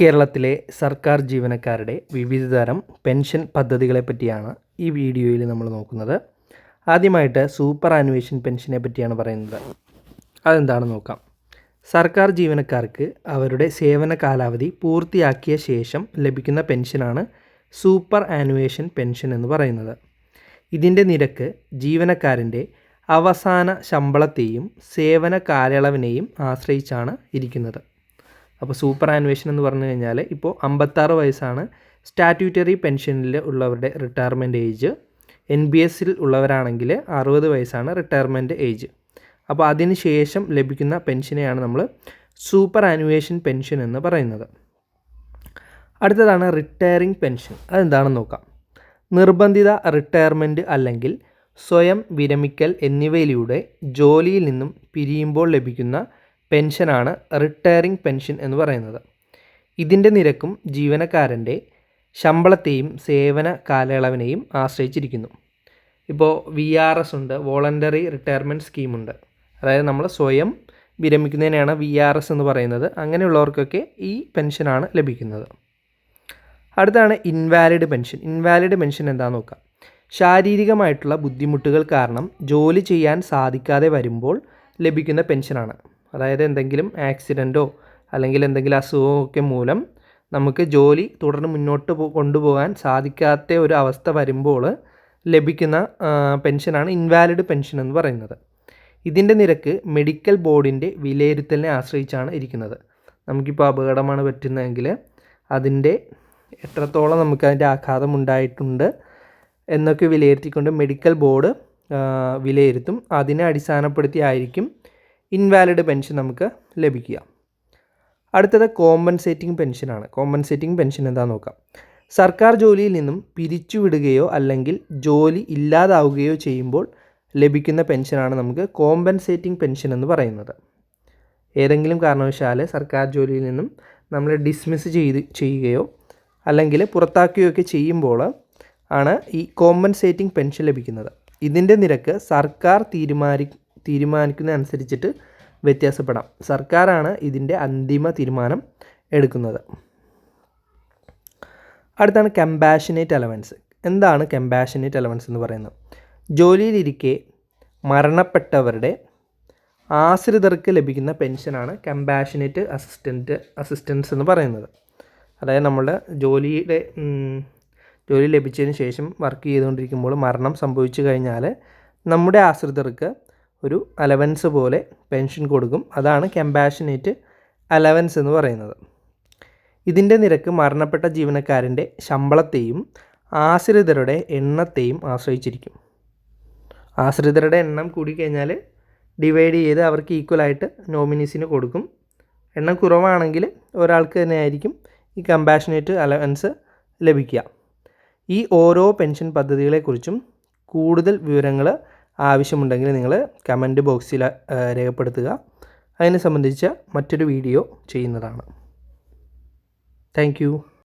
കേരളത്തിലെ സർക്കാർ ജീവനക്കാരുടെ വിവിധതരം പെൻഷൻ പദ്ധതികളെ പറ്റിയാണ് ഈ വീഡിയോയിൽ നമ്മൾ നോക്കുന്നത്. ആദ്യമായിട്ട് സൂപ്പർ ആനുവേഷൻ പെൻഷനെ പറ്റിയാണ് പറയുന്നത്. അതെന്താണെന്ന് നോക്കാം. സർക്കാർ ജീവനക്കാർക്ക് അവരുടെ സേവന കാലാവധി പൂർത്തിയാക്കിയ ശേഷം ലഭിക്കുന്ന പെൻഷനാണ് സൂപ്പർ ആനുവേഷൻ പെൻഷൻ എന്ന് പറയുന്നത്. ഇതിന്റെ നിരക്ക് ജീവനക്കാരന്റെ അവസാന ശമ്പളത്തെയും സേവന കാലയളവിനെയും ആശ്രയിച്ചാണ് ഇരിക്കുന്നത്. അപ്പോൾ സൂപ്പർ ആനുവേഷൻ എന്ന് പറഞ്ഞു കഴിഞ്ഞാൽ ഇപ്പോൾ അമ്പത്താറ് വയസ്സാണ് സ്റ്റാറ്റ്യൂട്ടറി പെൻഷനിൽ ഉള്ളവരുടെ റിട്ടയർമെന്റ് ഏജ് എൻ ബി എസിൽ ഉള്ളവരാണെങ്കിൽ അറുപത് വയസ്സാണ് റിട്ടയർമെന്റ് ഏജ് അപ്പോൾ അതിന് ശേഷം ലഭിക്കുന്ന പെൻഷനെയാണ് നമ്മൾ സൂപ്പർ ആനുവേഷൻ പെൻഷൻ എന്ന് പറയുന്നത്. അടുത്തതാണ് റിട്ടയറിംഗ് പെൻഷൻ അതെന്താണെന്ന് നോക്കാം. നിർബന്ധിത റിട്ടയർമെന്റ് അല്ലെങ്കിൽ സ്വയം വിരമിക്കൽ എന്നിവയിലൂടെ ജോലിയിൽ നിന്നും പിരിയുമ്പോൾ ലഭിക്കുന്ന പെൻഷനാണ് റിട്ടയറിംഗ് പെൻഷൻ എന്ന് പറയുന്നത്. ഇതിന്റെ നിരക്കും ജീവനക്കാരന്റെ ശമ്പളത്തെയും സേവന കാലയളവിനെയും ആശ്രയിച്ചിരിക്കുന്നു. ഇപ്പോൾ വി ആർ എസ് ഉണ്ട് വോളണ്ടറി റിട്ടയർമെന്റ് സ്കീമുണ്ട്. അതായത് നമ്മൾ സ്വയം വിരമിക്കുന്നതിനെയാണ് വി ആർ എസ് എന്ന് പറയുന്നത്. അങ്ങനെയുള്ളവർക്കൊക്കെ ഈ പെൻഷനാണ് ലഭിക്കുന്നത്. അടുത്താണ് ഇൻവാലിഡ് പെൻഷൻ. ഇൻവാലിഡ് പെൻഷൻ എന്താണെന്ന് നോക്കാം. ശാരീരികമായിട്ടുള്ള ബുദ്ധിമുട്ടുകൾ കാരണം ജോലി ചെയ്യാൻ സാധിക്കാതെ വരുമ്പോൾ ലഭിക്കുന്ന പെൻഷനാണ്. അതായത് എന്തെങ്കിലും ആക്സിഡന്റോ അല്ലെങ്കിൽ എന്തെങ്കിലും അസുഖമൊക്കെ മൂലം നമുക്ക് ജോലി തുടർന്ന് മുന്നോട്ട് കൊണ്ടുപോകാൻ സാധിക്കാത്ത ഒരു അവസ്ഥ വരുമ്പോൾ ലഭിക്കുന്ന പെൻഷനാണ് ഇൻവാലിഡ് പെൻഷൻ എന്ന് പറയുന്നത്. ഇതിന്റെ നിരക്ക് മെഡിക്കൽ ബോർഡിന്റെ വിലയിരുത്തലിനെ ആശ്രയിച്ചാണ് ഇരിക്കുന്നത്. നമുക്കിപ്പോൾ അപകടമാണ് പറ്റുന്നതെങ്കിൽ അതിന്റെ എത്രത്തോളം നമുക്ക് അതിന്റെ ആഘാതം ഉണ്ടായിട്ടുണ്ട് എന്നൊക്കെ വിലയിരുത്തിക്കൊണ്ട് മെഡിക്കൽ ബോർഡ് വിലയിരുത്തും. അതിനെ അടിസ്ഥാനപ്പെടുത്തി ആയിരിക്കും ഇൻവാലിഡ് പെൻഷൻ നമുക്ക് ലഭിക്കുക. അടുത്തത് കോമ്പൻസേറ്റിംഗ് പെൻഷനാണ് കോമ്പൻസേറ്റിംഗ് പെൻഷൻ എന്താണെന്ന് നോക്കാം. സർക്കാർ ജോലിയിൽ നിന്നും പിരിച്ചുവിടുകയോ അല്ലെങ്കിൽ ജോലി ഇല്ലാതാവുകയോ ചെയ്യുമ്പോൾ ലഭിക്കുന്ന പെൻഷനാണ് നമുക്ക് കോമ്പൻസേറ്റിംഗ് പെൻഷൻ എന്ന് പറയുന്നത്. ഏതെങ്കിലും കാരണവശാൽ സർക്കാർ ജോലിയിൽ നിന്നും നമ്മൾ ഡിസ്മിസ് ചെയ്ത് ചെയ്യുകയോ അല്ലെങ്കിൽ പുറത്താക്കുകയോ ഒക്കെ ചെയ്യുമ്പോൾ ആണ് ഈ കോമ്പൻസേറ്റിംഗ് പെൻഷൻ ലഭിക്കുന്നത്. ഇതിന്റെ നിരക്ക് സർക്കാർ തീരുമാനി തീരുമാനിക്കുന്ന അനുസരിച്ചിട്ട് വ്യത്യാസപ്പെടാം. സർക്കാരാണ് ഇതിന്റെ അന്തിമ തീരുമാനം എടുക്കുന്നത്. അടുത്താണ് കമ്പാഷനേറ്റ് അലവൻസ് എന്താണ് കമ്പാഷനേറ്റ് അലവൻസ് എന്ന് പറയുന്നത്? ജോലിയിലിരിക്കെ മരണപ്പെട്ടവരുടെ ആശ്രിതർക്ക് ലഭിക്കുന്ന പെൻഷനാണ് കമ്പാഷനേറ്റ് അസിസ്റ്റന്റ് അസിസ്റ്റൻസ് എന്ന് പറയുന്നത്. അതായത് നമ്മളുടെ ജോലിയുടെ ജോലി ലഭിച്ചതിന് ശേഷം വർക്ക് ചെയ്തുകൊണ്ടിരിക്കുമ്പോൾ മരണം സംഭവിച്ചു കഴിഞ്ഞാൽ നമ്മുടെ ആശ്രിതർക്ക് ഒരു അലവൻസ് പോലെ പെൻഷൻ കൊടുക്കും. അതാണ് കമ്പാഷനേറ്റ് അലവൻസ് എന്ന് പറയുന്നത്. ഇതിന്റെ നിരക്ക് മരണപ്പെട്ട ജീവനക്കാരന്റെ ശമ്പളത്തെയും ആശ്രിതരുടെ എണ്ണത്തെയും ആശ്രയിച്ചിരിക്കും. ആശ്രിതരുടെ എണ്ണം കൂടിക്കഴിഞ്ഞാൽ ഡിവൈഡ് ചെയ്ത് അവർക്ക് ഈക്വലായിട്ട് നോമിനീസിന് കൊടുക്കും. എണ്ണം കുറവാണെങ്കിൽ ഒരാൾക്ക് തന്നെ ആയിരിക്കും ഈ കമ്പാഷനേറ്റ് അലവൻസ് ലഭിക്കുക. ഈ ഓരോ പെൻഷൻ പദ്ധതികളെക്കുറിച്ചും കൂടുതൽ വിവരങ്ങൾ ആവശ്യമുണ്ടെങ്കിൽ നിങ്ങൾ കമന്റ് ബോക്സിൽ രേഖപ്പെടുത്തുക. അതിനെ സംബന്ധിച്ച മറ്റൊരു വീഡിയോ ചെയ്യുന്നതാണ്. താങ്ക്